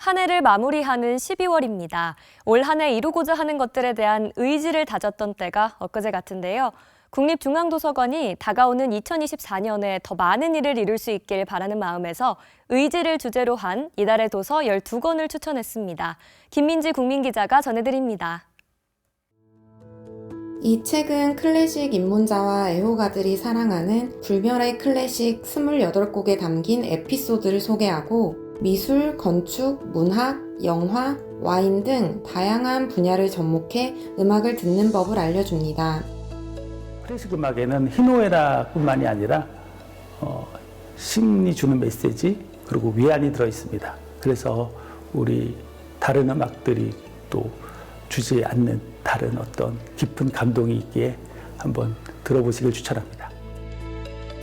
한 해를 마무리하는 12월입니다. 올 한 해 이루고자 하는 것들에 대한 의지를 다졌던 때가 엊그제 같은데요. 국립중앙도서관이 다가오는 2024년에 더 많은 일을 이룰 수 있길 바라는 마음에서 의지를 주제로 한 이달의 도서 12권을 추천했습니다. 김민지 국민기자가 전해드립니다. 이 책은 클래식 입문자와 애호가들이 사랑하는 불멸의 클래식 28곡에 담긴 에피소드를 소개하고 미술, 건축, 문학, 영화, 와인 등 다양한 분야를 접목해 음악을 듣는 법을 알려줍니다. 클래식 음악에는 희노애락뿐만이 아니라 어, 심리 주는 메시지 그리고 위안이 들어 있습니다. 그래서 우리 다른 음악들이 또 주지 않는 다른 어떤 깊은 감동이 있기에 한번 들어보시길 추천합니다.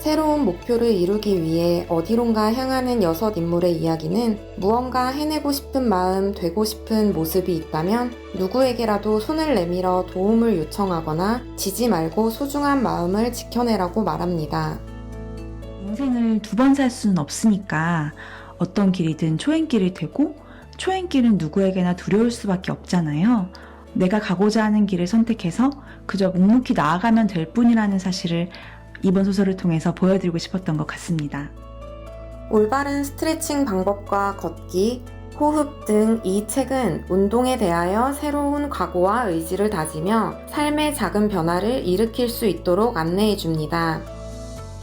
새로운 목표를 이루기 위해 어디론가 향하는 여섯 인물의 이야기는 무언가 해내고 싶은 마음, 되고 싶은 모습이 있다면 누구에게라도 손을 내밀어 도움을 요청하거나 지지 말고 소중한 마음을 지켜내라고 말합니다. 인생을 두 번 살 수는 없으니까 어떤 길이든 초행길을 되고 초행길은 누구에게나 두려울 수밖에 없잖아요. 내가 가고자 하는 길을 선택해서 그저 묵묵히 나아가면 될 뿐이라는 사실을 이번 소설을 통해서 보여드리고 싶었던 것 같습니다. 올바른 스트레칭 방법과 걷기, 호흡 등 이 책은 운동에 대하여 새로운 각오와 의지를 다지며 삶의 작은 변화를 일으킬 수 있도록 안내해 줍니다.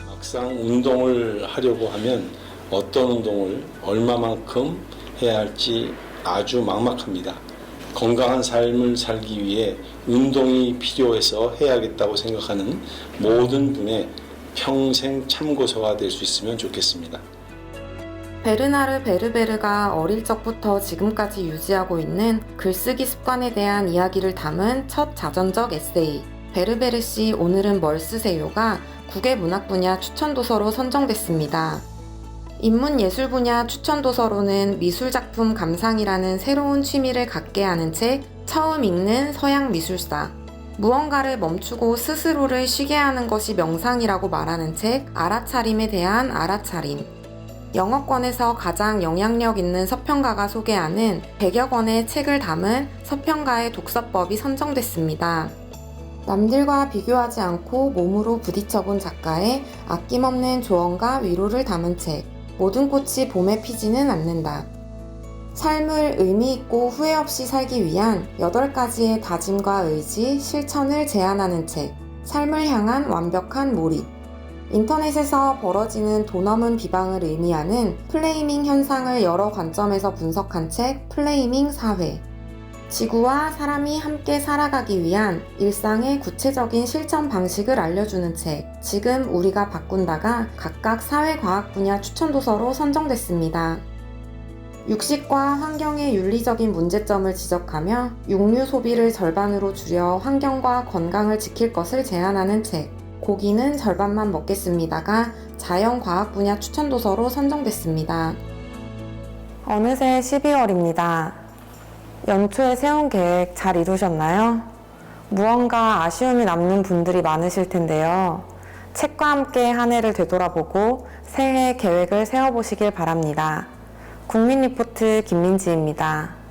막상 운동을 하려고 하면 어떤 운동을 얼마만큼 해야 할지 아주 막막합니다. 건강한 삶을 살기 위해 운동이 필요해서 해야겠다고 생각하는 모든 분의 평생 참고서가 될 수 있으면 좋겠습니다. 베르나르 베르베르가 어릴 적부터 지금까지 유지하고 있는 글쓰기 습관에 대한 이야기를 담은 첫 자전적 에세이. 베르베르 씨 오늘은 뭘 쓰세요가 국외 문학 분야 추천 도서로 선정됐습니다. 인문 예술 분야 추천 도서로는 미술 작품 감상이라는 새로운 취미를 갖게 하는 책 처음 읽는 서양 미술사. 무언가를 멈추고 스스로를 쉬게 하는 것이 명상이라고 말하는 책 알아차림에 대한 알아차림. 영어권에서 가장 영향력 있는 서평가가 소개하는 100여 권의 책을 담은 서평가의 독서법이 선정됐습니다. 남들과 비교하지 않고 몸으로 부딪혀본 작가의 아낌없는 조언과 위로를 담은 책, 모든 꽃이 봄에 피지는 않는다. 삶을 의미있고 후회 없이 살기 위한 8가지의 다짐과 의지, 실천을 제안하는 책, 삶을 향한 완벽한 몰입. 인터넷에서 벌어지는 돈 없는 비방을 의미하는 플레이밍 현상을 여러 관점에서 분석한 책 플레이밍 사회. 지구와 사람이 함께 살아가기 위한 일상의 구체적인 실천 방식을 알려주는 책. 지금 우리가 바꾼다가 각각 사회과학 분야 추천 도서로 선정됐습니다. 육식과 환경의 윤리적인 문제점을 지적하며 육류 소비를 절반으로 줄여 환경과 건강을 지킬 것을 제안하는 책. 고기는 절반만 먹겠습니다가 자연과학 분야 추천 도서로 선정됐습니다. 어느새 12월입니다. 연초에 세운 계획 잘 이루셨나요? 무언가 아쉬움이 남는 분들이 많으실 텐데요. 책과 함께 한 해를 되돌아보고 새해 계획을 세워보시길 바랍니다. 국민리포트 김민지입니다.